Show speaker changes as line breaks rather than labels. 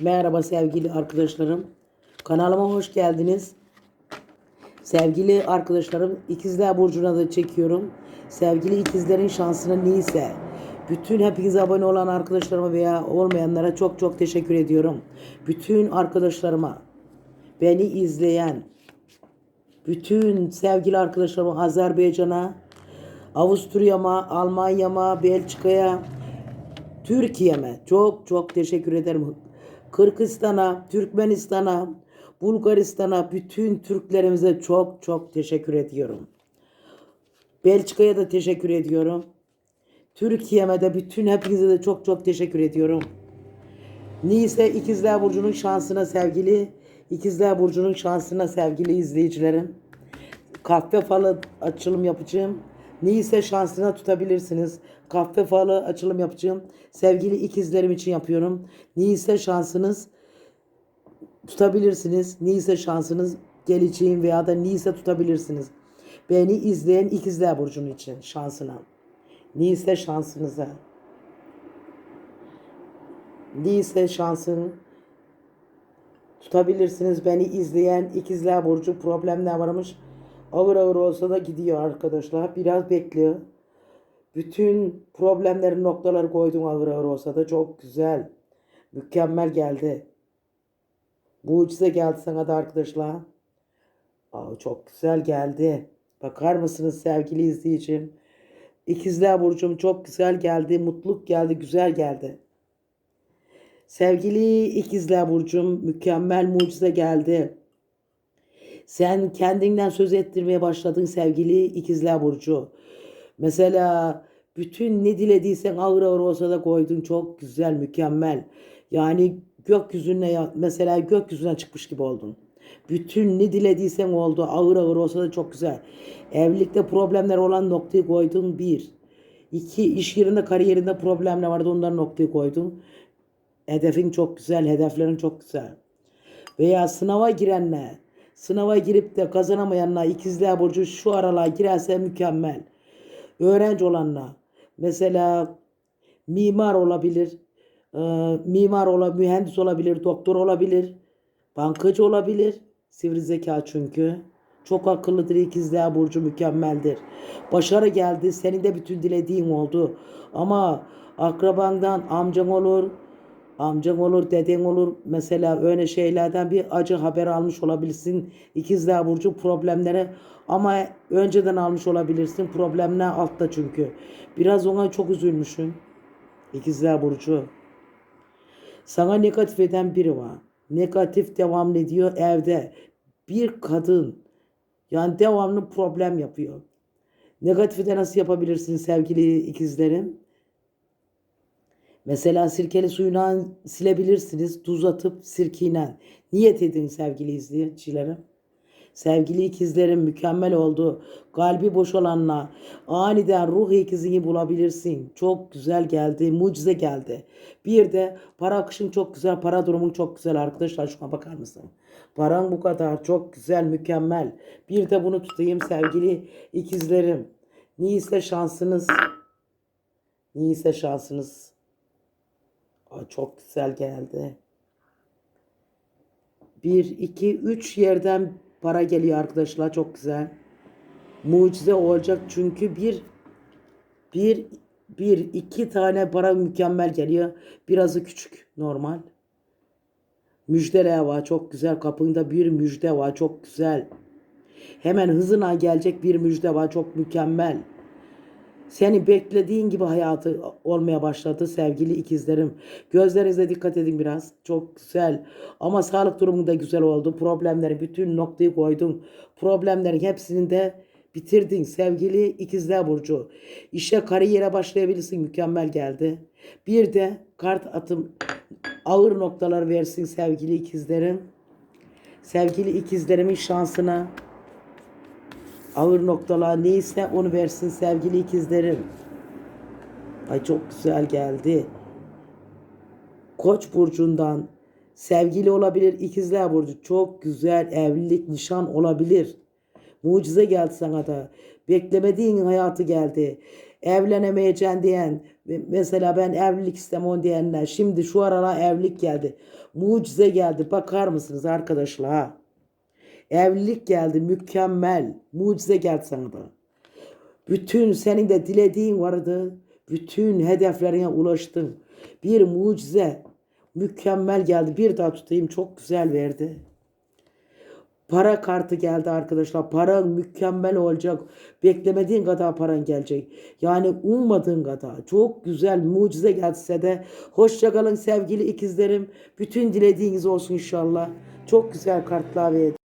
Merhaba sevgili arkadaşlarım. Kanalıma hoş geldiniz. Sevgili arkadaşlarım İkizler Burcu'na da çekiyorum. Sevgili ikizlerin şansına neyse. Bütün hepinize abone olan arkadaşlarıma veya olmayanlara çok çok teşekkür ediyorum. Bütün arkadaşlarıma, beni izleyen, bütün sevgili arkadaşlarıma Azerbaycan'a, Avusturya'ma, Almanya'ma, Belçika'ya, Türkiye'me çok çok teşekkür ederim. Kırgızistan'a, Türkmenistan'a, Bulgaristan'a, bütün Türklerimize çok çok teşekkür ediyorum. Belçika'ya da teşekkür ediyorum. Türkiye'me de bütün hepinize de çok çok teşekkür ediyorum. Neyse İkizler Burcu'nun şansına sevgili İkizler Burcu'nun şansına sevgili izleyicilerim. Kahve falı açılım yapacağım. Neyse şansına tutabilirsiniz. Kahve falı açılım yapacağım. Sevgili ikizlerim için yapıyorum. Neyse şansınız tutabilirsiniz. Neyse şansınız geleceğin veya da neyse tutabilirsiniz. Beni izleyen ikizler burcunun için şansına. Neyse şansınıza. Neyse şansın tutabilirsiniz. Beni izleyen ikizler burcu problemler varmış. Ağır ağır olsa da gidiyor arkadaşlar. Biraz bekliyor. Bütün problemlerin noktaları koydum ağır ağır olsa da çok güzel. Mükemmel geldi. Mucize geldi sana da arkadaşlar. Aa, çok güzel geldi. Bakar mısınız sevgili izleyicim? İkizler Burcu'm çok güzel geldi. Mutluluk geldi. Güzel geldi. Sevgili İkizler Burcu'm mükemmel mucize geldi. Sen kendinden söz ettirmeye başladın sevgili İkizler Burcu. Mesela bütün ne dilediysen ağır ağır olsa da koydun. Çok güzel, mükemmel. Yani gökyüzüne mesela gökyüzüne çıkmış gibi oldun. Bütün ne dilediysen oldu. Ağır ağır olsa da çok güzel. Evlilikte problemler olan noktayı koydun bir. İki, iş yerinde kariyerinde problemler vardı onların noktayı koydun. Hedefin çok güzel, hedeflerin çok güzel. Veya sınava girenler, sınava girip de kazanamayanlar ikizler burcu şu aralığa girerse mükemmel. Öğrenci olanlar, mesela mimar olabilir, e, mimar olabilir, mühendis olabilir, doktor olabilir, bankacı olabilir. Sivri zeka çünkü. Çok akıllıdır ikizler burcu mükemmeldir. Başarı geldi, senin de bütün dilediğin oldu. Ama akrabandan amcan olur, amcan olur, deden olur. Mesela öyle şeylerden bir acı haber almış olabilirsin. İkizler burcu problemlere ama önceden almış olabilirsin. Problemler altta çünkü. Biraz ona çok üzülmüşsün. İkizler burcu. Sana negatif eden biri var. Negatif devam ediyor evde. Bir kadın yani devamlı problem yapıyor. Negatifi de nasıl yapabilirsin sevgili ikizlerim? Mesela sirkeli suyuna silebilirsiniz. Tuz atıp sirkeyle. Niyet edin sevgili izleyicilerim. Sevgili ikizlerim mükemmel oldu. Kalbi boş olanla aniden ruh ikizini bulabilirsin. Çok güzel geldi. Mucize geldi. Bir de para akışın çok güzel. Para durumun çok güzel arkadaşlar. Şuna bakar mısın? Paran bu kadar. Çok güzel. Mükemmel. Bir de bunu tutayım sevgili ikizlerim. Neyse şansınız. Neyse şansınız. Aa, çok güzel geldi. Bir, iki, üç yerden para geliyor arkadaşlar. Çok güzel. Mucize olacak çünkü bir, bir, bir, iki tane para mükemmel geliyor. Birazı küçük, normal. Müjdeler var. Çok güzel. Kapında bir müjde var. Çok güzel. Hemen hızına gelecek bir müjde var. Çok mükemmel. Seni beklediğin gibi hayatı olmaya başladı sevgili ikizlerim. Gözlerinize dikkat edin biraz. Çok güzel. Ama sağlık durumu da güzel oldu. Problemleri bütün noktayı koydun. Problemlerin hepsini de bitirdin sevgili ikizler burcu. İşe kariyere başlayabilirsin. Mükemmel geldi. Bir de kart atım ağır noktalar versin sevgili ikizlerim. Sevgili ikizlerimin şansına ağır noktalar neyse onu versin sevgili ikizlerim. Ay çok güzel geldi. Koç burcundan sevgili olabilir ikizler burcu. Çok güzel evlilik nişan olabilir. Mucize geldi sana da. Beklemediğin hayatı geldi. Evlenemeyeceksin diyen Mesela ben evlilik istemem diyenler şimdi şu aralar evlilik geldi. Mucize geldi. Bakar mısınız arkadaşlar? Evlilik geldi mükemmel. Mucize geldi sana da. Bütün senin de dilediğin vardı. Bütün hedeflerine ulaştın. Bir mucize mükemmel geldi. Bir daha tutayım çok güzel verdi. Para kartı geldi arkadaşlar. Paran mükemmel olacak. Beklemediğin kadar paran gelecek. Yani ummadığın kadar. Çok güzel mucize geldi size de. Hoşça kalın sevgili ikizlerim. Bütün dilediğiniz olsun inşallah. Çok güzel kartlar verdi.